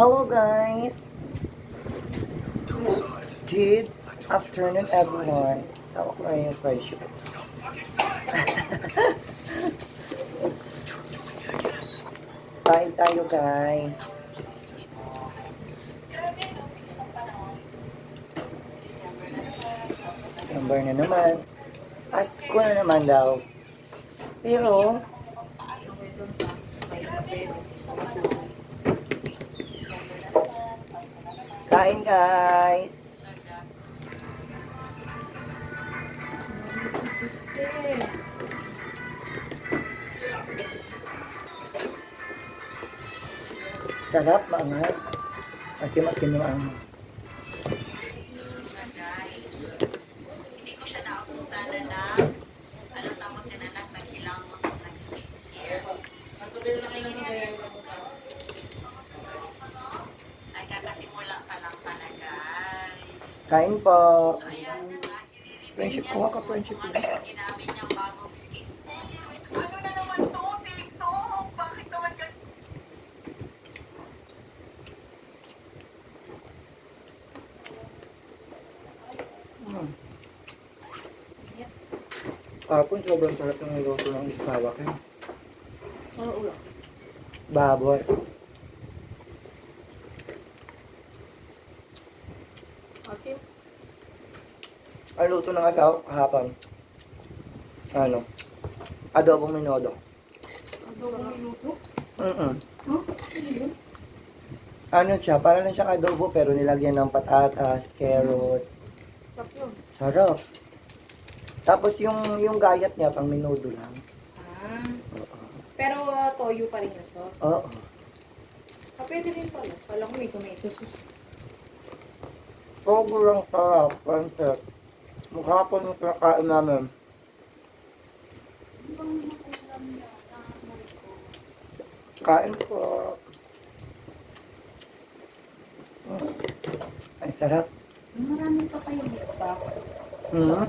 Hello guys! Good afternoon everyone. Sawa ko na yung friendship. Kain tayo guys. Number na naman. Asko na naman daw. Pero, kain guys. Sarap mga. Akim-akim yung ang. Hindi ko siya naabutan na na ano tawag na na naghilamos at nag-skincare. Ay kakasimula pa lang pala guys. Kain po. Friendship, kuha ka friendship. Kapon, sobrang sarap ng niluto ng isawak eh. Ano ulo? Baboy. Ang luto ng asawa kahapon. Ano? Adobong minodo. Adobo minuto? Mm Huh? Ano? Ano siya? Para lang siyang adobo pero nilagyan ng patatas, carrots. Sarap yun. Sarap. Tapos yung yung gayat niya pang minodo lang. Ah. Oo. Pero uh, toyo pa rin yung sauce. Oo. Ah, pwede rin pala. Kala ko may tomato sauce. Sobrang sarap. Pansip. Mukha po yung kinakain namin. Kain po. Mm. Ay, sarap. Marami pa kayong stock. Hmm?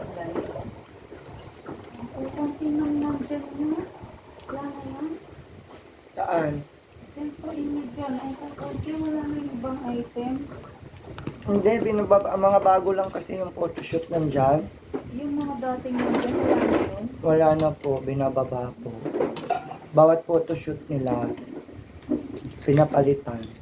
Ang kukunti ng number mo. Wala na yan. Saan? Then sa inyo dyan, ang kukunti wala na yung ibang items. Hindi, binababa, ang mga bago lang kasi yung photoshoot nandyan. Yung mga dating nandyan, wala na yun. Wala na po, binababa po. Bawat photoshoot nila, pinapalitan. Na eh.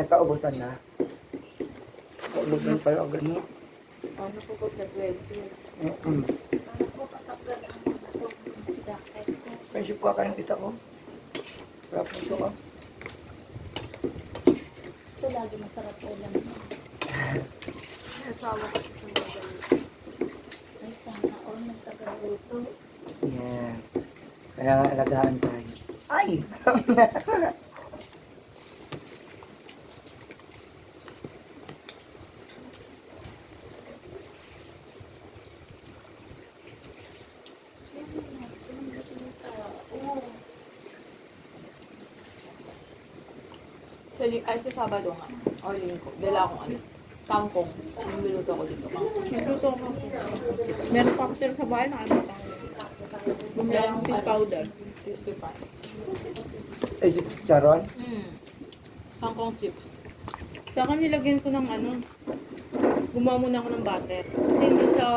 Nagkaubusan na. Kaubusan pa yung ganito. Ano po po sa 12? Mm-mm. Para ko pataglan ang mga to, yung jacket ko. Friendship ko, kakain kita ko. Nito ko. Ito lagi masarap ulam. Asawa ko sa sandali. Ay, sana all nagtagal-luto. Yes. Kaya alagaan tayo. Ay! li- ay, sa Sabado nga. O linggo. Dala akong ano. Kangkong. Yung niluto ko dito. Kangkong. Niluto ko. Meron pa ako sila sa bahay. Nakalimutan ko. Bumili akong fish powder. Crispy pa. Ay, si Charon? Mm. Kangkong chips. Saka nilagyan ko ng ano. Gumawa muna ako ng butter. Kasi hindi siya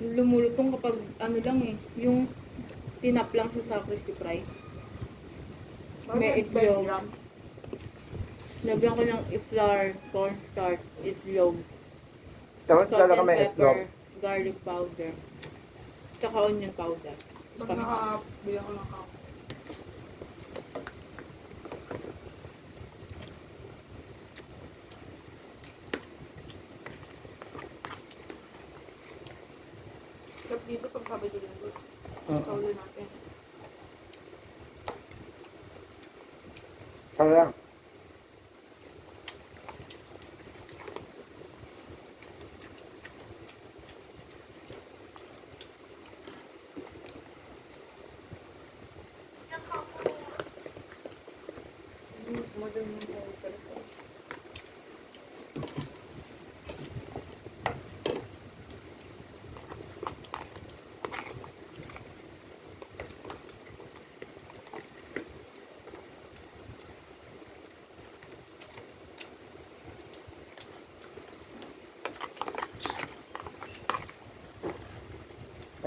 lumulutong kapag ano lang eh. Yung tinap lang siya sa crispy fry. May itlog. Lagyan ko ng flour, cornstarch, itlog, Dapat salt talaga and may itlog. pepper, garlic powder, tsaka onion powder. Pag nakabili ako ng kape. Sarap dito pag Sabado linggo. Mm. Sa ulo natin. Kaya,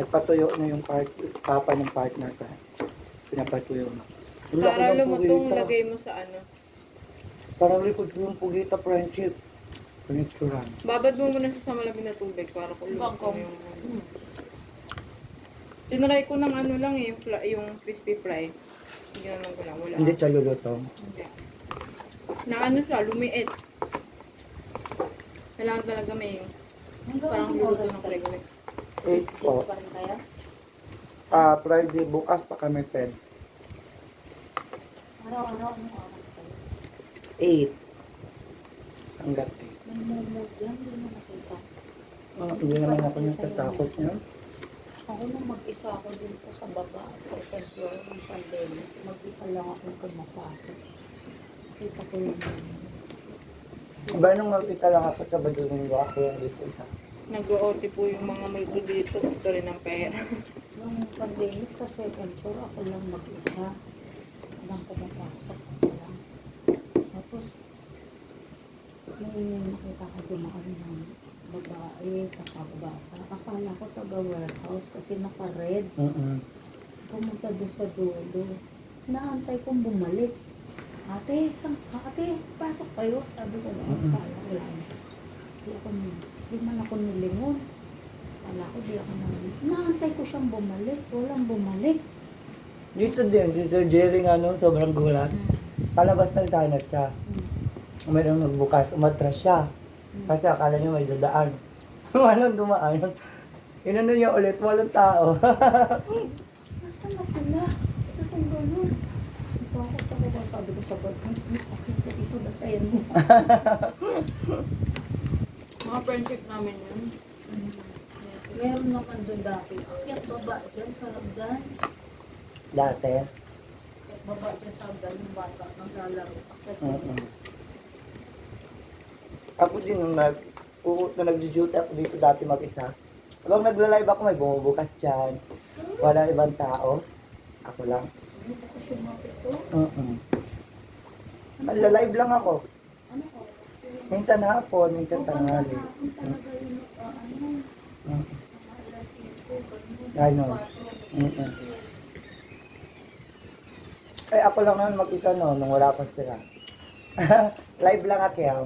pinapatuyo na yung part, papa ng partner ko. Pinapatuyo na. Wala Para lumutong lagay mo sa ano. Parang likod yung pugita friendship. Pinitsuran. Babad mo muna siya sa malamig na tubig para kulubang ko yung... Hmm. Tinry ko ng ano lang eh, fla- yung crispy fry. Ginanon ko lang, wala. Hindi siya luluto. Hindi. Na ano siya, lumiit. Kailangan talaga may parang luluto ng krekre. 8 po. Ah, Friday bukas pa kami 10. Ano, ano, ano oras kayo? 8. Hanggang 8. Hindi. Oh, hindi naman ako natatakot niya. Ako nung mag-isa ako din po sa baba, sa second floor ng pandemic, mag-isa lang ako kumapasok. Kita ko yun. Ba nung mag-isa lang ako sa Badulinggo, ako yung dito isa. Nag-OT po yung mga may dito, gusto rin ng pera. Nung pandemic sa second floor, ako lang mag-isa. Walang pumapasok. Ako lang. Tapos, may nakita ko dumaan ng babae, kapag bata. Akala ko taga warehouse kasi naka-red. Mm-mm. Pumunta doon sa dulo. Naantay kong bumalik. Ate, sang, ate, pasok kayo. Sabi ko akala ko lang. Di ako, di man ako nilingon. Akala ko di ako nilingon. Naantay ko siyang bumalik. Walang bumalik. Dito din, si Sir Jerry nga no, sobrang gulat. Palabas na sana siya. Mayroong nagbukas, umatras siya. Kasi akala niya may dadaan. Walang dumaan. Inano niya ulit, walang tao. Nasaan na sila? Ano kung gano'n? Bakit ako sabi ko sa bag, ay, okay ka dito, datayan mo. Mga friendship namin yun. Meron naman doon dati. Akyat baba dyan sa hagdan. Dati. Akyat baba dyan sa hagdan yung bata. Naglalaro. Akyat baba. Mm-mm. Ako din, nung nag, u- nung nag-duty ako dito dati mag-isa. Habang nagla-live ako, may bumubukas dyan. Wala ibang tao. Ako lang. Ano. Nagla-live lang ako. Ano? Minsan hapon, minsan tanghali. ano, alas 5, ganun. Ganon. Mm-mm. Eh, ako lang naman mag-isa no, nung wala pa sila. Live lang at yaw.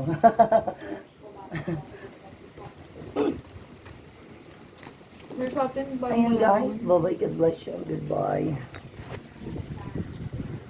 Ayun guys, bye-bye, God bless you, goodbye.